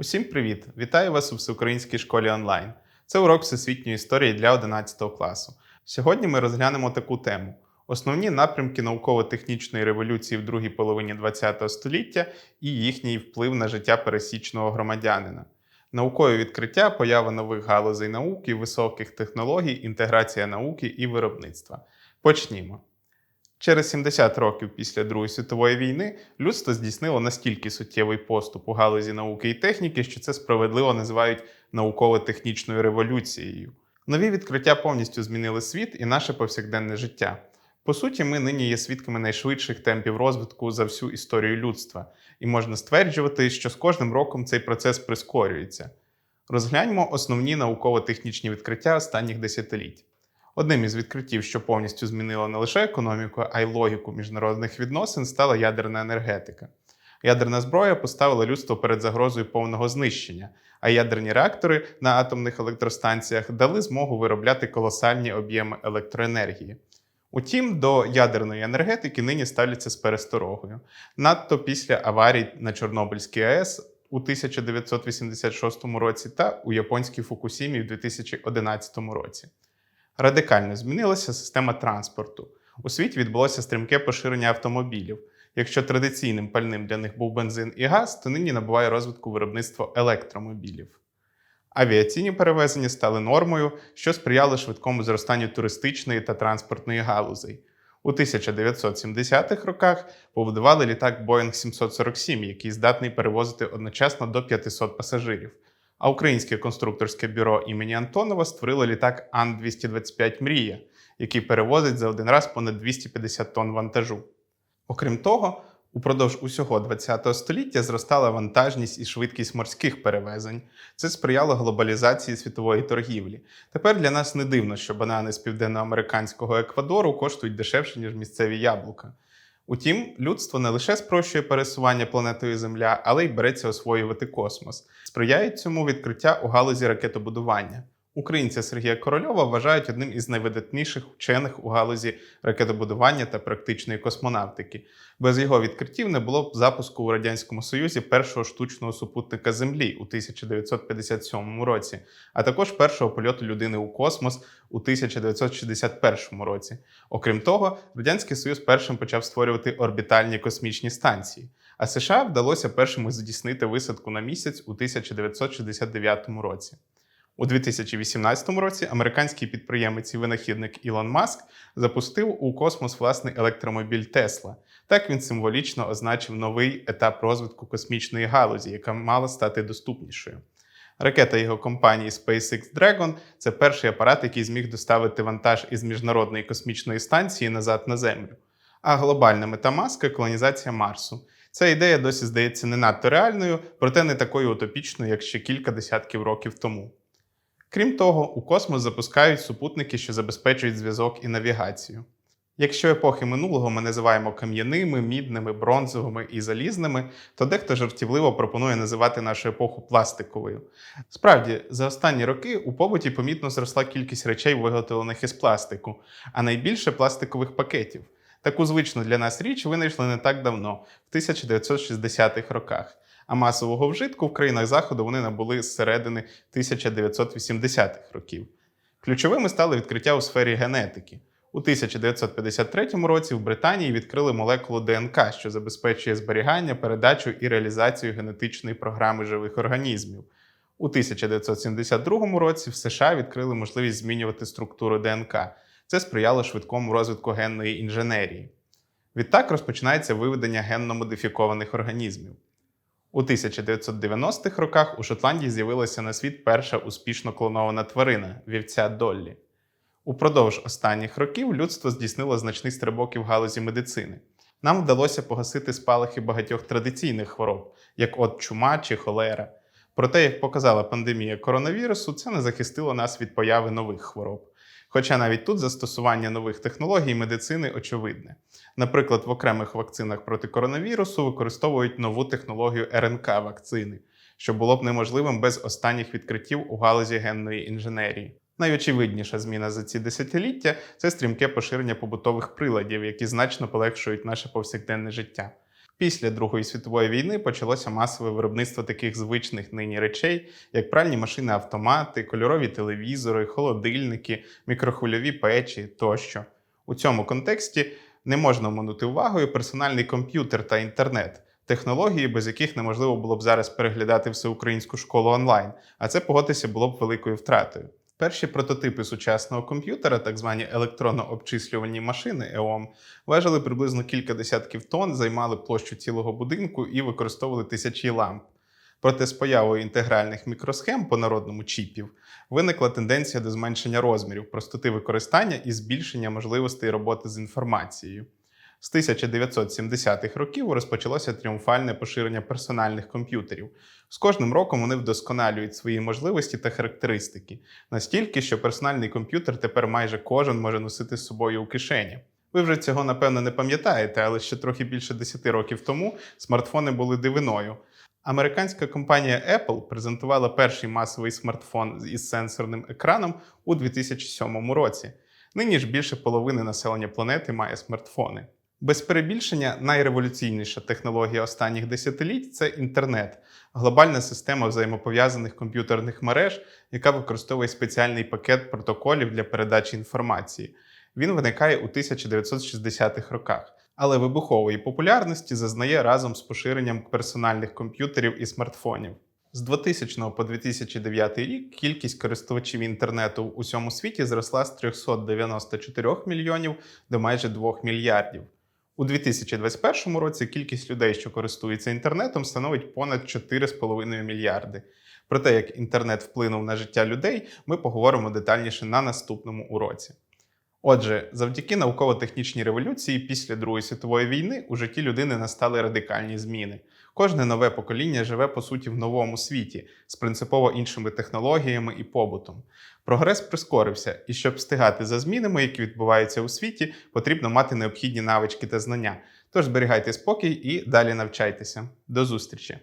Усім привіт! Вітаю вас у Всеукраїнській школі онлайн. Це урок всесвітньої історії для 11 класу. Сьогодні ми розглянемо таку тему: основні напрямки науково-технічної революції в другій половині ХХ століття і їхній вплив на життя пересічного громадянина. Наукові відкриття, поява нових галузей науки, високих технологій, інтеграція науки і виробництва. Почнімо. Через 70 років після Другої світової війни людство здійснило настільки суттєвий поступ у галузі науки і техніки, що це справедливо називають науково-технічною революцією. Нові відкриття повністю змінили світ і наше повсякденне життя. По суті, ми нині є свідками найшвидших темпів розвитку за всю історію людства, і можна стверджувати, що з кожним роком цей процес прискорюється. Розгляньмо основні науково-технічні відкриття останніх десятиліть. Одним із відкриттів, що повністю змінило не лише економіку, а й логіку міжнародних відносин, стала ядерна енергетика. Ядерна зброя поставила людство перед загрозою повного знищення, а ядерні реактори на атомних електростанціях дали змогу виробляти колосальні об'єми електроенергії. Утім, до ядерної енергетики нині ставляться з пересторогою. Надто після аварій на Чорнобильській АЕС у 1986 році та у японській Фукусімі в 2011 році. Радикально змінилася система транспорту. У світі відбулося стрімке поширення автомобілів. Якщо традиційним пальним для них був бензин і газ, то нині набуває розвитку виробництво електромобілів. Авіаційні перевезення стали нормою, що сприяло швидкому зростанню туристичної та транспортної галузей. У 1970-х роках побудували літак Boeing 747, який здатний перевозити одночасно до 500 пасажирів. А українське конструкторське бюро імені Антонова створило літак Ан-225 Мрія, який перевозить за один раз понад 250 тонн вантажу. Окрім того, упродовж усього ХХ століття зростала вантажність і швидкість морських перевезень. Це сприяло глобалізації світової торгівлі. Тепер для нас не дивно, що банани з південноамериканського Еквадору коштують дешевше, ніж місцеві яблука. Утім, людство не лише спрощує пересування планетою Земля, але й береться освоювати космос. Сприяють цьому відкриття у галузі ракетобудування. Українця Сергія Корольова вважають одним із найвидатніших вчених у галузі ракетобудування та практичної космонавтики. Без його відкриттів не було б запуску у радянському Союзі першого штучного супутника Землі у 1957 році, а також першого польоту людини у космос у 1961 році. Окрім того, радянський Союз першим почав створювати орбітальні космічні станції. А США вдалося першими здійснити висадку на місяць у 1969 році. У 2018 році американський підприємець і винахідник Ілон Маск запустив у космос власний електромобіль Тесла. Так він символічно означив новий етап розвитку космічної галузі, яка мала стати доступнішою. Ракета його компанії SpaceX Dragon це перший апарат, який зміг доставити вантаж із міжнародної космічної станції назад на Землю. А глобальна мета Маска колонізація Марсу. Ця ідея досі здається не надто реальною, проте не такою утопічною, як ще кілька десятків років тому. Крім того, у космос запускають супутники, що забезпечують зв'язок і навігацію. Якщо епохи минулого ми називаємо кам'яними, мідними, бронзовими і залізними, то дехто жартівливо пропонує називати нашу епоху пластиковою. Справді, за останні роки у побуті помітно зросла кількість речей, виготовлених із пластику, а найбільше пластикових пакетів. Таку звичну для нас річ винайшли не так давно, в 1960-х роках. А масового вжитку в країнах Заходу вони набули з середини 1980-х років. Ключовими стали відкриття у сфері генетики. У 1953 році в Британії відкрили молекулу ДНК, що забезпечує зберігання, передачу і реалізацію генетичної програми живих організмів. У 1972 році в США відкрили можливість змінювати структуру ДНК. Це сприяло швидкому розвитку генної інженерії. Відтак розпочинається виведення генно-модифікованих організмів. У 1990-х роках у Шотландії з'явилася на світ перша успішно клонована тварина вівця Доллі. Упродовж останніх років людство здійснило значний стрибок і в галузі медицини. Нам вдалося погасити спалахи багатьох традиційних хвороб, як от чума чи холера. Проте, як показала пандемія коронавірусу, це не захистило нас від появи нових хвороб. Хоча навіть тут застосування нових технологій медицини очевидне. Наприклад, в окремих вакцинах проти коронавірусу використовують нову технологію РНК-вакцини, що було б неможливим без останніх відкриттів у галузі генної інженерії. Найочевидніша зміна за ці десятиліття це стрімке поширення побутових приладів, які значно полегшують наше повсякденне життя. Після Другої світової війни почалося масове виробництво таких звичних нині речей, як пральні машини автомати, кольорові телевізори, холодильники, мікрохвильові печі тощо. У цьому контексті не можна оминути увагою персональний комп'ютер та інтернет. Технології, без яких неможливо було б зараз переглядати всеукраїнську школу онлайн, а це погодитися було б великою втратою. Перші прототипи сучасного комп'ютера, так звані електронно-обчислювальні машини ЕОМ, важили приблизно кілька десятків тонн, займали площу цілого будинку і використовували тисячі ламп. Проте з появою інтегральних мікросхем по народному чіпів виникла тенденція до зменшення розмірів, простоти використання і збільшення можливостей роботи з інформацією. З 1970-х років розпочалося тріумфальне поширення персональних комп'ютерів. З кожним роком вони вдосконалюють свої можливості та характеристики, настільки, що персональний комп'ютер тепер майже кожен може носити з собою у кишені. Ви вже цього напевно не пам'ятаєте, але ще трохи більше 10 років тому смартфони були дивиною. Американська компанія Apple презентувала перший масовий смартфон із сенсорним екраном у 2007 році. Нині ж більше половини населення планети має смартфони. Без перебільшення найреволюційніша технологія останніх десятиліть це інтернет, глобальна система взаємопов'язаних комп'ютерних мереж, яка використовує спеціальний пакет протоколів для передачі інформації. Він виникає у 1960-х роках, але вибухової популярності зазнає разом з поширенням персональних комп'ютерів і смартфонів. З 2000 по 2009 рік кількість користувачів інтернету в усьому світі зросла з 394 мільйонів до майже 2 мільярдів. У 2021 році кількість людей, що користуються інтернетом, становить понад 4,5 мільярди. Про те, як інтернет вплинув на життя людей, ми поговоримо детальніше на наступному уроці. Отже, завдяки науково-технічній революції після Другої світової війни у житті людини настали радикальні зміни. Кожне нове покоління живе по суті в новому світі з принципово іншими технологіями і побутом. Прогрес прискорився, і щоб встигати за змінами, які відбуваються у світі, потрібно мати необхідні навички та знання. Тож зберігайте спокій і далі навчайтеся. До зустрічі!